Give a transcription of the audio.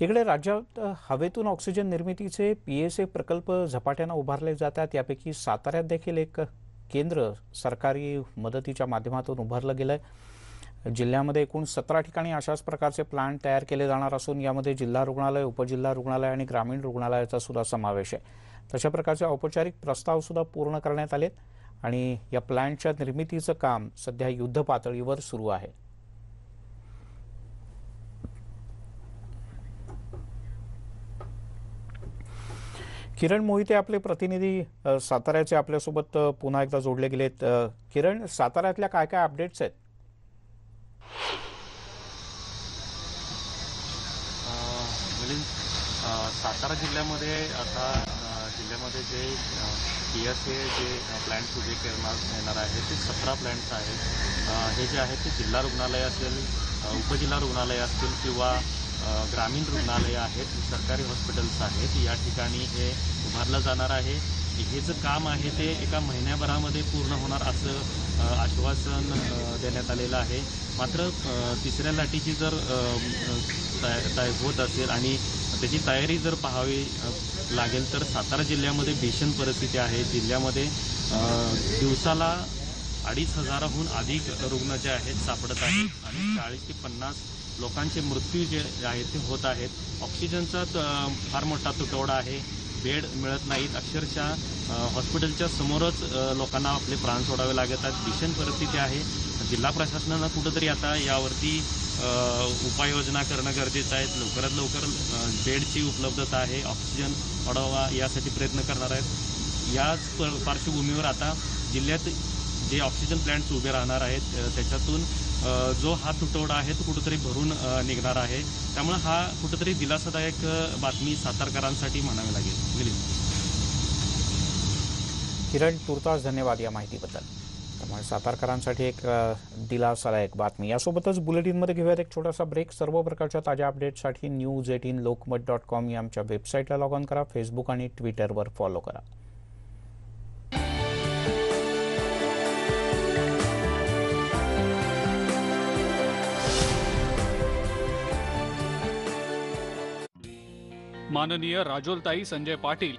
इकडे राज्यात हवेतून ऑक्सिजन निर्मितीचे पी एस ए प्रकल्प झपाट्यानं उभारले जातात. यापैकी साताऱ्यात देखील एक केंद्र सरकारी मदतीच्या माध्यमातून उभारलं गेलं आहे जिल्ह्यामध्ये एकूण सतरा ठिकाणी अशाच प्रकारचे प्लांट तयार केले जाणार असून यामध्ये जिल्हा रुग्णालय उपजिल्हा रुग्णालय आणि ग्रामीण रुग्णालयाचा सुद्धा समावेश आहे. तशा प्रकारचे औपचारिक प्रस्ताव सुद्धा पूर्ण करण्यात आलेत आणि या प्लांटच्या निर्मितीचं काम सध्या युद्ध पातळीवर सुरू आहे. किरण मोहिते आपले प्रतिनिधी साताऱ्याचे आपल्यासोबत पुन्हा एकदा जोडले गेलेत. किरण साताऱ्यातल्या काय काय अपडेट्स आहेत? सातारा जिल्ह्यामध्ये आता जिल्ह्यामध्ये जे पी एस ए जे प्लॅन्ट उभे करणार येणार आहे ते सतरा प्लॅन्ट्स आहेत. हे जे आहेत ते जिल्हा रुग्णालय असेल उपजिल्हा रुग्णालय असतील किंवा ग्रामीण रुग्णालय आहेत सरकारी हॉस्पिटल्स आहेत या ठिकाणी हे उभारलं जाणार आहे. हे जे काम आहे ते एका महिन्याभरामध्ये पूर्ण होणार असं आश्वासन देण्यात आलेलं आहे. मात्र तिसऱ्या लाटेची जर तय तया- होत असेल आणि त्याची तयारी जर पाहावी लागेल तर सातारा जिल्ह्यामध्ये भीषण परिस्थिती आहे. जिल्ह्यामध्ये दिवसाला अडीच हजाराहून अधिक रुग्ण जे आहेत सापडत आहेत आणि चाळीस ते पन्नास लोकांचे मृत्यू जे आहेत ते होत आहेत. ऑक्सिजनचा फार मोठा तुटवडा आहे. बेड मिळत नाहीत. अक्षरशः हॉस्पिटलच्या समोरच लोकांना आपले प्राण सोडावे लागतात भीषण परिस्थिती आहे. जिल्हा प्रशासनानं कुठंतरी आता यावरती उपाययोजना करणं गरजेचं आहे. लवकरात लवकर बेडची उपलब्धता आहे. ऑक्सिजन वाढवा यासाठी प्रयत्न करणार आहेत. याच प- पार्श्वभूमीवर आता जिल्ह्यात जे ऑक्सिजन प्लॅन्ट्स उभे राहणार आहेत त्याच्यातून जो हा तुटवडा आहे तो कुठंतरी भरून निघणार आहे. त्यामुळे हा कुठंतरी दिलासादायक बातमी सातारकरांसाठी म्हणावी लागेल. मिलिंद. किरण तुर्तास धन्यवाद या माहितीबद्दल. त्यामुळे सातारकरांसाठी एक दिलासादायक बातमी. यासोबतच बुलेटिनमध्ये घेऊयात एक छोटासा ब्रेक सर्व प्रकारच्या ताज्या अपडेट्ससाठी news eighteen Lokmat dot com या आमच्या वेबसाईटला लॉग ऑन करा. फेसबुक आणि ट्विटरवर फॉलो करा. माननीय राजोलताई संजय पाटील.